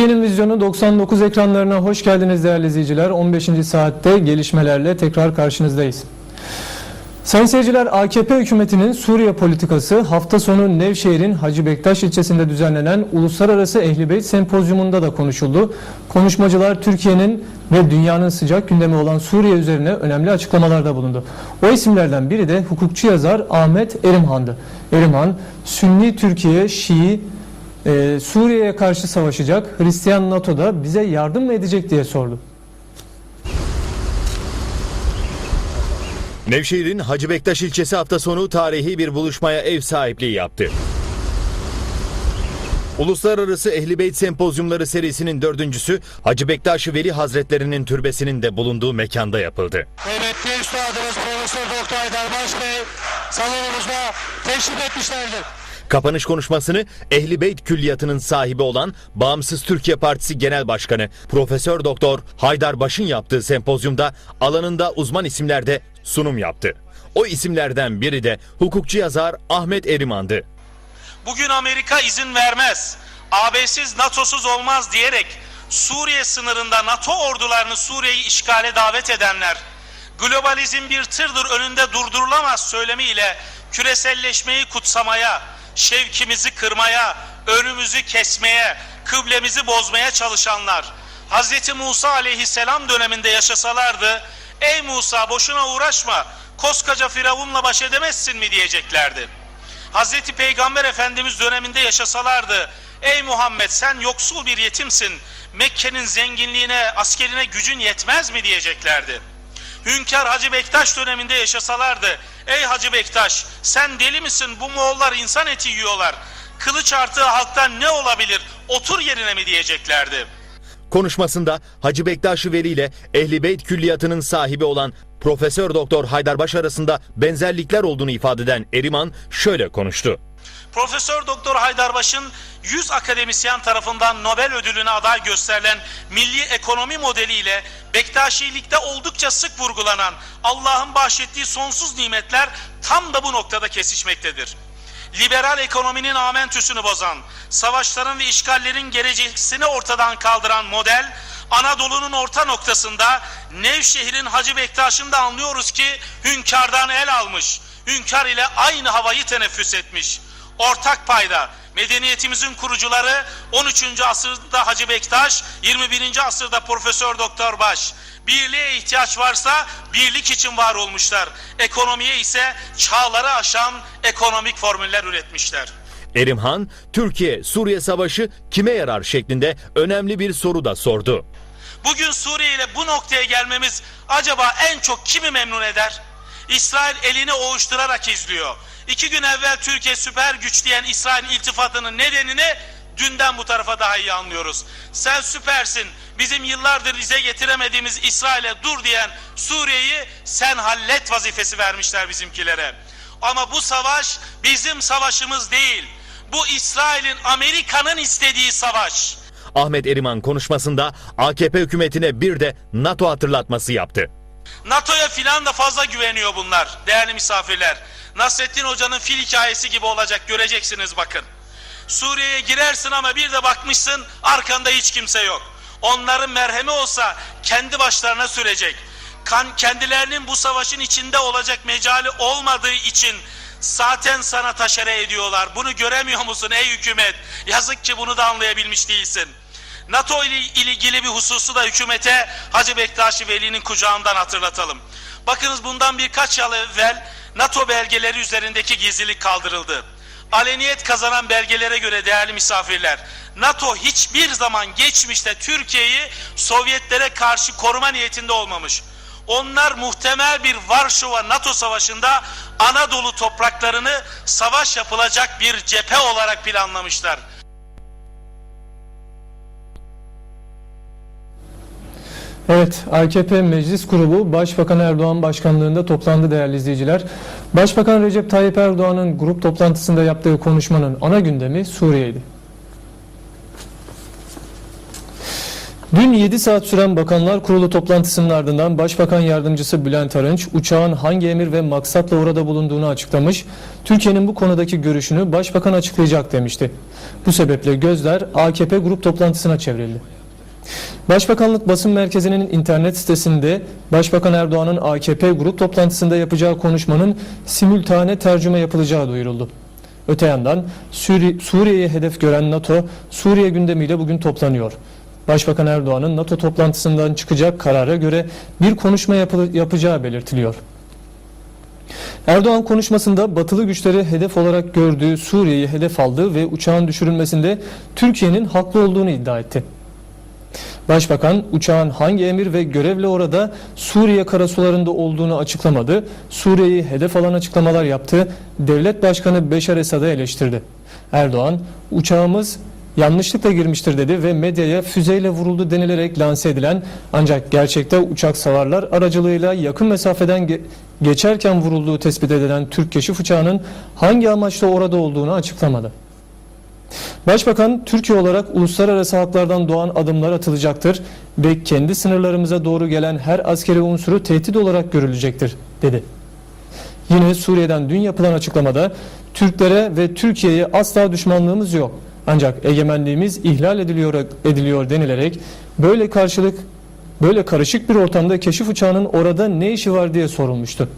Türkiye'nin vizyonu 99 ekranlarına hoş geldiniz değerli izleyiciler. 15. saatte gelişmelerle tekrar karşınızdayız. Sayın seyirciler, AKP hükümetinin Suriye politikası hafta sonu Nevşehir'in Hacı Bektaş ilçesinde düzenlenen Uluslararası Ehli Beyt Sempozyumunda da konuşuldu. Konuşmacılar Türkiye'nin ve dünyanın sıcak gündemi olan Suriye üzerine önemli açıklamalarda bulundu. O isimlerden biri de hukukçu yazar Ahmet Erimhan'dı. Erimhan, Sünni Türkiye, Şii, e, Suriye'ye karşı savaşacak, Hristiyan NATO'da bize yardım mı edecek diye sordu. Nevşehir'in Hacı Bektaş ilçesi hafta sonu tarihi bir buluşmaya ev sahipliği yaptı. Uluslararası Ehli Beyt Sempozyumları serisinin dördüncüsü Hacı Bektaş Veli Hazretlerinin türbesinin de bulunduğu mekanda yapıldı. Kıymetli Üstadımız Profesör Doktor Aydarbaş Bey salonumuzda teşrif etmişlerdir. Kapanış konuşmasını Ehli Beyt Külliyatı'nın sahibi olan Bağımsız Türkiye Partisi Genel Başkanı Profesör Doktor Haydar Baş'ın yaptığı sempozyumda alanında uzman isimler de sunum yaptı. O isimlerden biri de hukukçu yazar Ahmet Eriman'dı. Bugün Amerika izin vermez. AB'siz NATO'suz olmaz diyerek Suriye sınırında NATO ordularını Suriye'yi işgale davet edenler, globalizm bir tırdır önünde durdurulamaz söylemiyle küreselleşmeyi kutsamaya, şevkimizi kırmaya, önümüzü kesmeye, kıblemizi bozmaya çalışanlar, Hz. Musa aleyhisselam döneminde yaşasalardı, ey Musa boşuna uğraşma, koskoca Firavun'la baş edemezsin mi diyeceklerdi. Hazreti Peygamber Efendimiz döneminde yaşasalardı, ey Muhammed sen yoksul bir yetimsin, Mekke'nin zenginliğine, askerine gücün yetmez mi diyeceklerdi. Hünkar Hacı Bektaş döneminde yaşasalardı, ey Hacı Bektaş sen deli misin bu Moğollar insan eti yiyorlar, kılıç artığı halktan ne olabilir, otur yerine mi diyeceklerdi. Konuşmasında Hacı Bektaş Veli ile Ehli Beyt Külliyatı'nın sahibi olan Profesör Doktor Haydarbaş arasında benzerlikler olduğunu ifade eden Eriman şöyle konuştu. Profesör Doktor Haydarbaş'ın 100 akademisyen tarafından Nobel ödülüne aday gösterilen milli ekonomi modeliyle Bektaşilikte oldukça sık vurgulanan Allah'ın bahşettiği sonsuz nimetler tam da bu noktada kesişmektedir. Liberal ekonominin amentüsünü bozan, savaşların ve işgallerin geleceksini ortadan kaldıran model, Anadolu'nun orta noktasında Nevşehir'in Hacı Bektaş'ında anlıyoruz ki hünkârdan el almış, hünkâr ile aynı havayı teneffüs etmiş ortak payda medeniyetimizin kurucuları 13. asırda Hacı Bektaş, 21. asırda Profesör Doktor Baş. Birliğe ihtiyaç varsa birlik için var olmuşlar. Ekonomiye ise çağları aşan ekonomik formüller üretmişler. Erimhan, Türkiye-Suriye savaşı kime yarar şeklinde önemli bir soru da sordu. Bugün Suriye ile bu noktaya gelmemiz acaba en çok kimi memnun eder? İsrail elini ovuşturarak izliyor. İki gün evvel Türkiye süper güç diyen İsrail iltifatının nedenini dünden bu tarafa daha iyi anlıyoruz. Sen süpersin, bizim yıllardır bize getiremediğimiz İsrail'e dur diyen Suriye'yi sen hallet vazifesi vermişler bizimkilere. Ama bu savaş bizim savaşımız değil. Bu İsrail'in Amerika'nın istediği savaş. Ahmet Eriman konuşmasında AKP hükümetine bir de NATO hatırlatması yaptı. NATO'ya filan da fazla güveniyor bunlar değerli misafirler. Nasrettin Hoca'nın fil hikayesi gibi olacak göreceksiniz bakın. Suriye'ye girersin ama bir de bakmışsın arkanda hiç kimse yok. Onların merhemi olsa kendi başlarına sürecek. Kan kendilerinin bu savaşın içinde olacak mecali olmadığı için zaten sana taşere ediyorlar. Bunu göremiyor musun ey hükümet? Yazık ki bunu da anlayabilmiş değilsin. NATO ile ilgili bir hususu da hükümete Hacı Bektaşi Veli'nin kucağından hatırlatalım. Bakınız bundan birkaç yıl evvel NATO belgeleri üzerindeki gizlilik kaldırıldı. Aleniyet kazanan belgelere göre değerli misafirler, NATO hiçbir zaman geçmişte Türkiye'yi Sovyetlere karşı koruma niyetinde olmamış. Onlar muhtemel bir Varşova NATO savaşında Anadolu topraklarını savaş yapılacak bir cephe olarak planlamışlar. Evet, AKP Meclis Grubu Başbakan Erdoğan başkanlığında toplandı değerli izleyiciler. Başbakan Recep Tayyip Erdoğan'ın grup toplantısında yaptığı konuşmanın ana gündemi Suriye'ydi. Dün 7 saat süren Bakanlar Kurulu toplantısının ardından Başbakan Yardımcısı Bülent Arınç uçağın hangi emir ve maksatla orada bulunduğunu açıklamış. Türkiye'nin bu konudaki görüşünü Başbakan açıklayacak demişti. Bu sebeple gözler AKP grup toplantısına çevrildi. Başbakanlık basın merkezinin internet sitesinde Başbakan Erdoğan'ın AKP grup toplantısında yapacağı konuşmanın simültane tercüme yapılacağı duyuruldu. Öte yandan Suri- Suriye'yi hedef gören NATO Suriye gündemiyle bugün toplanıyor. Başbakan Erdoğan'ın NATO toplantısından çıkacak karara göre bir konuşma yapılı- yapacağı belirtiliyor. Erdoğan konuşmasında batılı güçleri hedef olarak gördüğü Suriye'yi hedef aldı ve uçağın düşürülmesinde Türkiye'nin haklı olduğunu iddia etti. Başbakan uçağın hangi emir ve görevle orada Suriye karasularında olduğunu açıklamadı. Suriye'yi hedef alan açıklamalar yaptı. Devlet Başkanı Beşar Esad'ı eleştirdi. Erdoğan uçağımız yanlışlıkla girmiştir dedi ve medyaya füzeyle vuruldu denilerek lanse edilen ancak gerçekte uçak savarlar aracılığıyla yakın mesafeden ge- geçerken vurulduğu tespit edilen Türk keşif uçağının hangi amaçla orada olduğunu açıklamadı. Başbakan Türkiye olarak uluslararası haklardan doğan adımlar atılacaktır ve kendi sınırlarımıza doğru gelen her askeri unsuru tehdit olarak görülecektir dedi. Yine Suriye'den dün yapılan açıklamada Türklere ve Türkiye'ye asla düşmanlığımız yok. Ancak egemenliğimiz ihlal ediliyor ediliyor denilerek böyle karşılık böyle karışık bir ortamda keşif uçağının orada ne işi var diye sorulmuştu.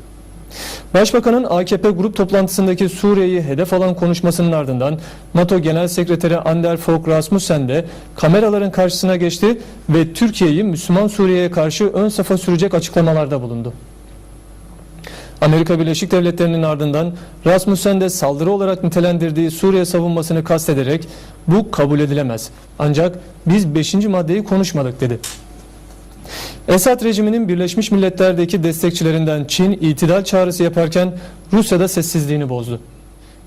Başbakanın AKP grup toplantısındaki Suriye'yi hedef alan konuşmasının ardından NATO Genel Sekreteri Ander Fogh Rasmussen de kameraların karşısına geçti ve Türkiye'yi Müslüman Suriye'ye karşı ön safa sürecek açıklamalarda bulundu. Amerika Birleşik Devletleri'nin ardından Rasmussen de saldırı olarak nitelendirdiği Suriye savunmasını kastederek bu kabul edilemez. Ancak biz 5. maddeyi konuşmadık dedi. Esad rejiminin Birleşmiş Milletler'deki destekçilerinden Çin itidal çağrısı yaparken Rusya'da sessizliğini bozdu.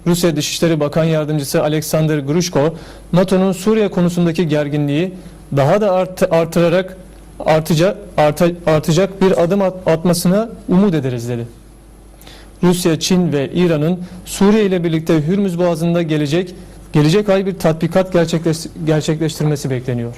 Rusya Dışişleri Bakan Yardımcısı Alexander Grushko, NATO'nun Suriye konusundaki gerginliği daha da art, artırarak artacak, arta, artacak bir adım at- atmasına umut ederiz dedi. Rusya, Çin ve İran'ın Suriye ile birlikte Hürmüz Boğazı'nda gelecek gelecek ay bir tatbikat gerçekleş, gerçekleştirmesi bekleniyor.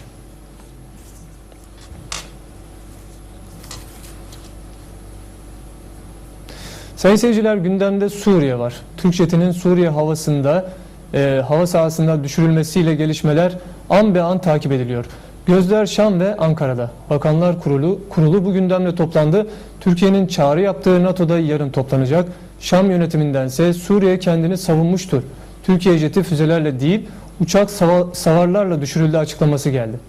Sayın seyirciler gündemde Suriye var. Türk jetinin Suriye havasında e, hava sahasında düşürülmesiyle gelişmeler an be an takip ediliyor. Gözler Şam ve Ankara'da. Bakanlar Kurulu kurulu bu gündemle toplandı. Türkiye'nin çağrı yaptığı NATO'da yarın toplanacak. Şam yönetimindense Suriye kendini savunmuştur. Türkiye jeti füzelerle değil uçak sava- savarlarla düşürüldü açıklaması geldi.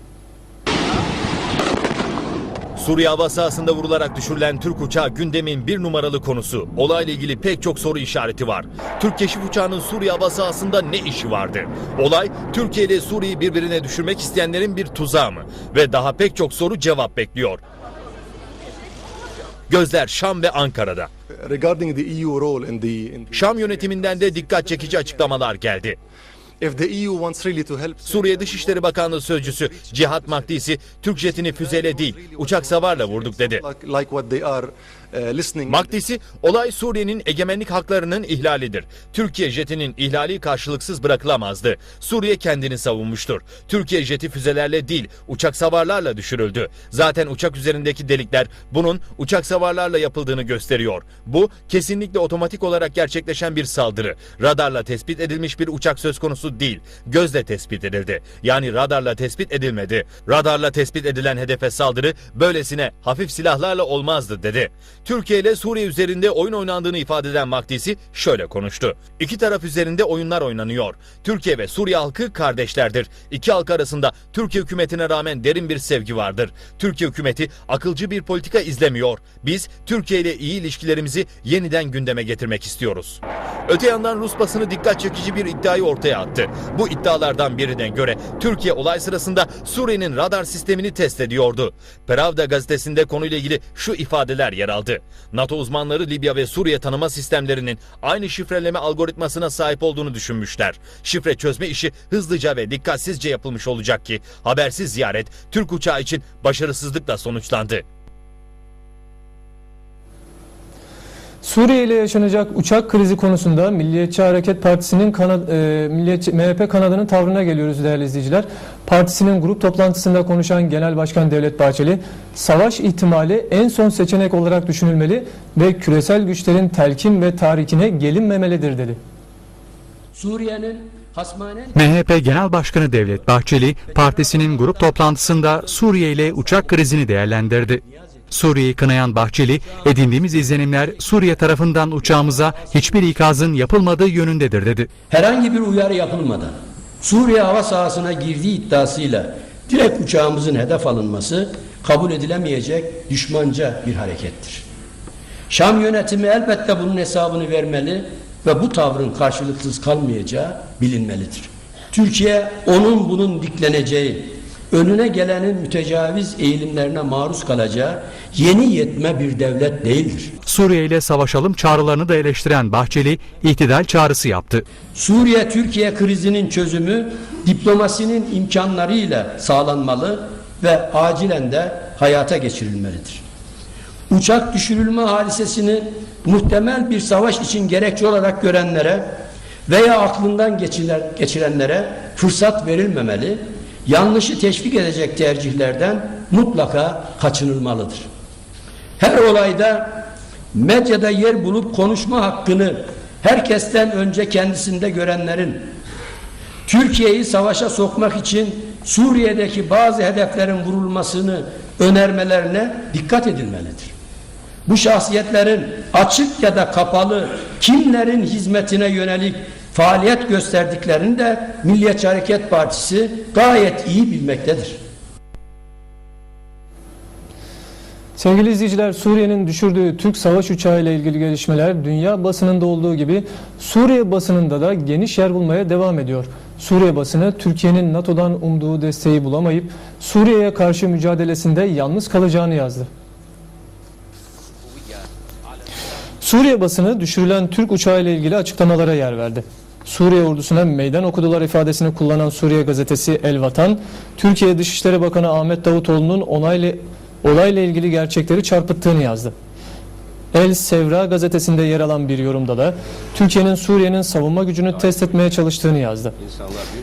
Suriye hava sahasında vurularak düşürülen Türk uçağı gündemin bir numaralı konusu. Olayla ilgili pek çok soru işareti var. Türk keşif uçağının Suriye hava sahasında ne işi vardı? Olay Türkiye ile Suriye'yi birbirine düşürmek isteyenlerin bir tuzağı mı? Ve daha pek çok soru cevap bekliyor. Gözler Şam ve Ankara'da. the Şam yönetiminden de dikkat çekici açıklamalar geldi. Suriye Dışişleri Bakanlığı Sözcüsü Cihat Makdisi, Türk jetini füzeyle değil uçak savarla vurduk dedi. Listening Makdisi, olay Suriye'nin egemenlik haklarının ihlalidir. Türkiye jetinin ihlali karşılıksız bırakılamazdı. Suriye kendini savunmuştur. Türkiye jeti füzelerle değil, uçak savarlarla düşürüldü. Zaten uçak üzerindeki delikler bunun uçak savarlarla yapıldığını gösteriyor. Bu kesinlikle otomatik olarak gerçekleşen bir saldırı. Radarla tespit edilmiş bir uçak söz konusu değil. Gözle tespit edildi. Yani radarla tespit edilmedi. Radarla tespit edilen hedefe saldırı böylesine hafif silahlarla olmazdı dedi. Türkiye ile Suriye üzerinde oyun oynandığını ifade eden Makdisi şöyle konuştu. İki taraf üzerinde oyunlar oynanıyor. Türkiye ve Suriye halkı kardeşlerdir. İki halk arasında Türkiye hükümetine rağmen derin bir sevgi vardır. Türkiye hükümeti akılcı bir politika izlemiyor. Biz Türkiye ile iyi ilişkilerimizi yeniden gündeme getirmek istiyoruz. Öte yandan Rus basını dikkat çekici bir iddiayı ortaya attı. Bu iddialardan birine göre Türkiye olay sırasında Suriye'nin radar sistemini test ediyordu. Pravda gazetesinde konuyla ilgili şu ifadeler yer aldı. NATO uzmanları Libya ve Suriye tanıma sistemlerinin aynı şifreleme algoritmasına sahip olduğunu düşünmüşler. Şifre çözme işi hızlıca ve dikkatsizce yapılmış olacak ki habersiz ziyaret Türk uçağı için başarısızlıkla sonuçlandı. Suriye ile yaşanacak uçak krizi konusunda Milliyetçi Hareket Partisi'nin kanad, e, Milliyetçi, MHP kanadının tavrına geliyoruz değerli izleyiciler. Partisinin grup toplantısında konuşan Genel Başkan Devlet Bahçeli, savaş ihtimali en son seçenek olarak düşünülmeli ve küresel güçlerin telkin ve tarikine gelinmemelidir dedi. Suriye'nin MHP Genel Başkanı Devlet Bahçeli, partisinin grup toplantısında Suriye ile uçak krizini değerlendirdi. Suriye'yi kınayan Bahçeli, edindiğimiz izlenimler Suriye tarafından uçağımıza hiçbir ikazın yapılmadığı yönündedir dedi. herhangi bir uyarı yapılmadan Suriye hava sahasına girdiği iddiasıyla direkt uçağımızın hedef alınması kabul edilemeyecek düşmanca bir harekettir. Şam yönetimi elbette bunun hesabını vermeli ve bu tavrın karşılıksız kalmayacağı bilinmelidir. Türkiye onun bunun dikleneceği, önüne gelenin mütecaviz eğilimlerine maruz kalacağı yeni yetme bir devlet değildir. Suriye ile savaşalım çağrılarını da eleştiren Bahçeli, ihtidal çağrısı yaptı. Suriye-Türkiye krizinin çözümü diplomasinin imkanlarıyla sağlanmalı ve acilen de hayata geçirilmelidir. Uçak düşürülme hadisesini muhtemel bir savaş için gerekçe olarak görenlere veya aklından geçiren- geçirenlere fırsat verilmemeli, yanlışı teşvik edecek tercihlerden mutlaka kaçınılmalıdır. Her olayda medyada yer bulup konuşma hakkını herkesten önce kendisinde görenlerin Türkiye'yi savaşa sokmak için Suriye'deki bazı hedeflerin vurulmasını önermelerine dikkat edilmelidir. Bu şahsiyetlerin açık ya da kapalı kimlerin hizmetine yönelik faaliyet gösterdiklerini de Milliyetçi Hareket Partisi gayet iyi bilmektedir. Sevgili izleyiciler, Suriye'nin düşürdüğü Türk savaş uçağı ile ilgili gelişmeler dünya basınında olduğu gibi Suriye basınında da geniş yer bulmaya devam ediyor. Suriye basını Türkiye'nin NATO'dan umduğu desteği bulamayıp Suriye'ye karşı mücadelesinde yalnız kalacağını yazdı. Suriye basını düşürülen Türk uçağı ile ilgili açıklamalara yer verdi. Suriye ordusuna meydan okudular ifadesini kullanan Suriye gazetesi El Vatan, Türkiye Dışişleri Bakanı Ahmet Davutoğlu'nun onaylı olayla ilgili gerçekleri çarpıttığını yazdı. El Sevra gazetesinde yer alan bir yorumda da Türkiye'nin Suriye'nin savunma gücünü test etmeye çalıştığını yazdı.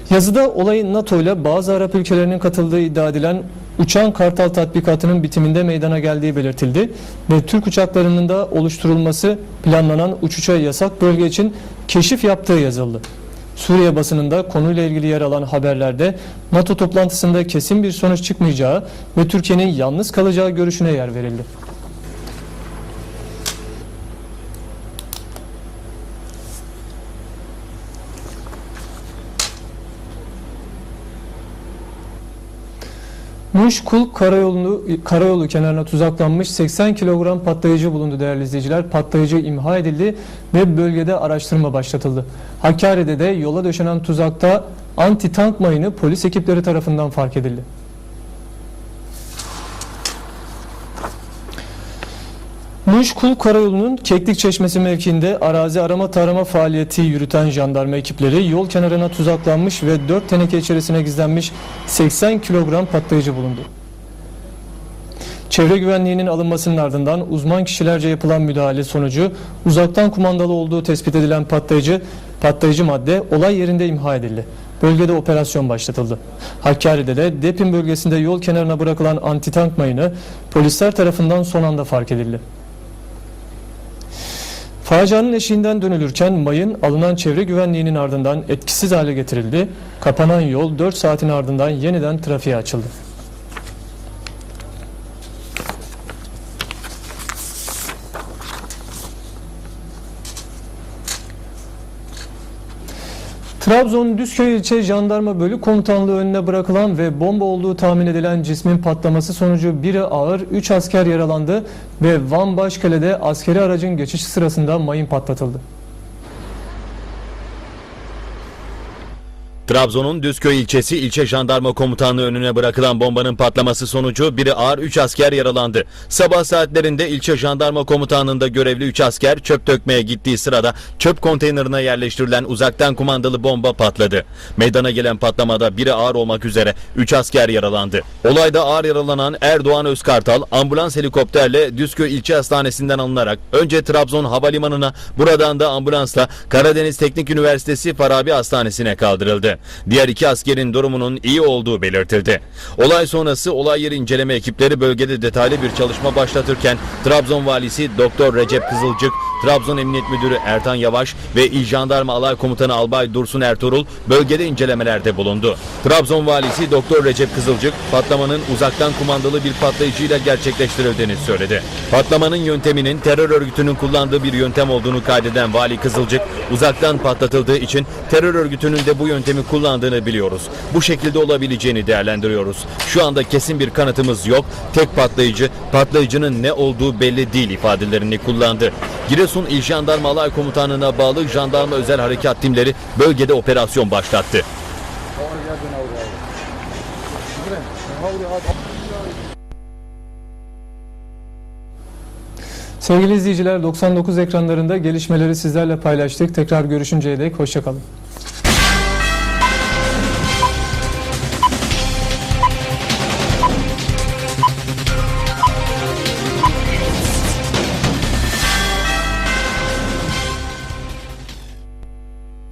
Yazıda olayın NATO ile bazı Arap ülkelerinin katıldığı iddia edilen Uçan Kartal tatbikatının bitiminde meydana geldiği belirtildi ve Türk uçaklarının da oluşturulması planlanan uçuşa yasak bölge için keşif yaptığı yazıldı. Suriye basınında konuyla ilgili yer alan haberlerde NATO toplantısında kesin bir sonuç çıkmayacağı ve Türkiye'nin yalnız kalacağı görüşüne yer verildi. Muşkul karayolu, karayolu kenarına tuzaklanmış 80 kilogram patlayıcı bulundu değerli izleyiciler. Patlayıcı imha edildi ve bölgede araştırma başlatıldı. Hakkari'de de yola döşenen tuzakta anti tank mayını polis ekipleri tarafından fark edildi. Muşkul Karayolu'nun Keklik Çeşmesi mevkiinde arazi arama tarama faaliyeti yürüten jandarma ekipleri yol kenarına tuzaklanmış ve 4 teneke içerisine gizlenmiş 80 kilogram patlayıcı bulundu. Çevre güvenliğinin alınmasının ardından uzman kişilerce yapılan müdahale sonucu uzaktan kumandalı olduğu tespit edilen patlayıcı patlayıcı madde olay yerinde imha edildi. Bölgede operasyon başlatıldı. Hakkari'de de Depin bölgesinde yol kenarına bırakılan antitank mayını polisler tarafından son anda fark edildi. Facianın eşiğinden dönülürken mayın alınan çevre güvenliğinin ardından etkisiz hale getirildi. Kapanan yol 4 saatin ardından yeniden trafiğe açıldı. Trabzon Düzköy İlçe Jandarma Bölük Komutanlığı önüne bırakılan ve bomba olduğu tahmin edilen cismin patlaması sonucu biri ağır, 3 asker yaralandı ve Van Başkale'de askeri aracın geçişi sırasında mayın patlatıldı. Trabzon'un Düzköy ilçesi ilçe jandarma komutanlığı önüne bırakılan bombanın patlaması sonucu biri ağır 3 asker yaralandı. Sabah saatlerinde ilçe jandarma komutanlığında görevli 3 asker çöp dökmeye gittiği sırada çöp konteynerine yerleştirilen uzaktan kumandalı bomba patladı. Meydana gelen patlamada biri ağır olmak üzere 3 asker yaralandı. Olayda ağır yaralanan Erdoğan Özkartal ambulans helikopterle Düzköy ilçe hastanesinden alınarak önce Trabzon Havalimanı'na buradan da ambulansla Karadeniz Teknik Üniversitesi Farabi Hastanesi'ne kaldırıldı. Diğer iki askerin durumunun iyi olduğu belirtildi. Olay sonrası olay yeri inceleme ekipleri bölgede detaylı bir çalışma başlatırken Trabzon valisi Doktor Recep Kızılcık, Trabzon Emniyet Müdürü Ertan Yavaş ve İl Jandarma Alay Komutanı Albay Dursun Ertuğrul bölgede incelemelerde bulundu. Trabzon valisi Doktor Recep Kızılcık patlamanın uzaktan kumandalı bir patlayıcıyla gerçekleştirildiğini söyledi. Patlamanın yönteminin terör örgütünün kullandığı bir yöntem olduğunu kaydeden Vali Kızılcık, uzaktan patlatıldığı için terör örgütünün de bu yöntemi kullandığını biliyoruz. Bu şekilde olabileceğini değerlendiriyoruz. Şu anda kesin bir kanıtımız yok. Tek patlayıcı, patlayıcının ne olduğu belli değil ifadelerini kullandı. Giresun İl Jandarma Alay Komutanlığı'na bağlı jandarma özel harekat timleri bölgede operasyon başlattı. Sevgili izleyiciler 99 ekranlarında gelişmeleri sizlerle paylaştık. Tekrar görüşünceye dek hoşçakalın.